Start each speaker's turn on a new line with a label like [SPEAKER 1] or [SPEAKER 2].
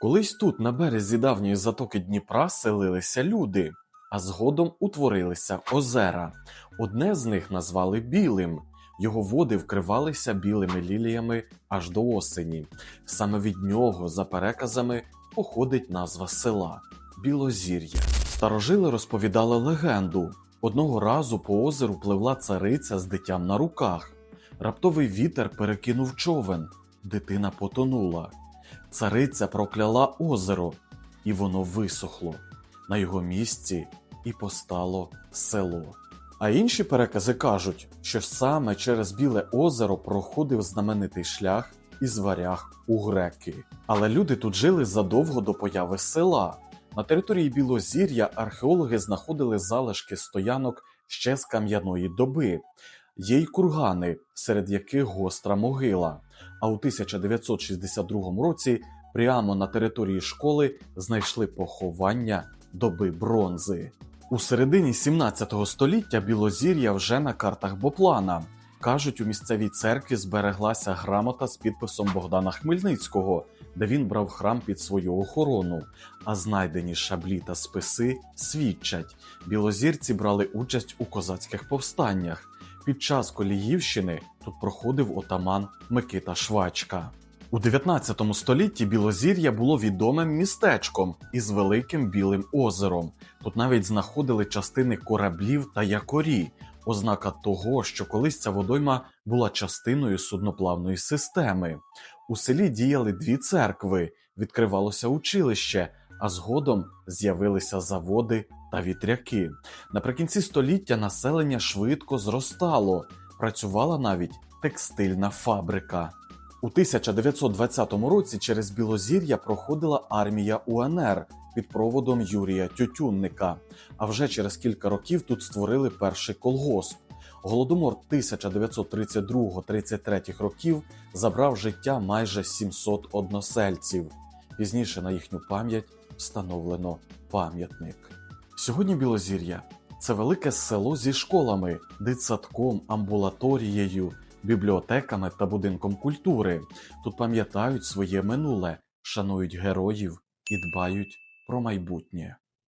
[SPEAKER 1] Колись тут, на березі давньої затоки Дніпра, селилися люди, а згодом утворилися озера. Одне з них назвали білим. Його води вкривалися білими ліліями аж до осені. Саме від нього, за переказами, походить назва села Білозір'я. Старожили розповідали легенду. Одного разу по озеру пливла цариця з дитям на руках. Раптовий вітер перекинув човен. Дитина потонула. Цариця прокляла озеро, і воно висохло. На його місці і постало село. А інші перекази кажуть, що саме через Біле озеро проходив знаменитий шлях із варяг у греки. Але люди тут жили задовго до появи села. На території Білозір'я археологи знаходили залишки стоянок ще з кам'яної доби. Є й кургани, серед яких гостра могила. А у 1962 році прямо на території школи знайшли поховання доби бронзи. У середині 17 століття Білозір'я вже на картах Боплана. Кажуть, у місцевій церкві збереглася грамота з підписом Богдана Хмельницького, де він брав храм під свою охорону. А знайдені шаблі та списи свідчать, білозірці брали участь у козацьких повстаннях. Під час Коліївщини тут проходив отаман Микита Швачка. У 19 столітті Білозір'я було відомим містечком із великим білим озером. Тут навіть знаходили частини кораблів та якорі, ознака того, що колись ця водойма була частиною судноплавної системи. У селі діяли дві церкви, відкривалося училище, а згодом з'явилися заводи та вітряки. Наприкінці століття населення швидко зростало, працювала навіть текстильна фабрика. У 1920 році через Білозір'я проходила армія УНР під проводом Юрія Тютюнника. А вже через кілька років тут створили перший колгосп. Голодомор 1932-33 років забрав життя майже 700 односельців. Пізніше на їхню пам'ять встановлено пам'ятник. Сьогодні Білозір'я це велике село зі школами, дитсадком, амбулаторією, бібліотеками та будинком культури. Тут пам'ятають своє минуле, шанують героїв і дбають про майбутнє.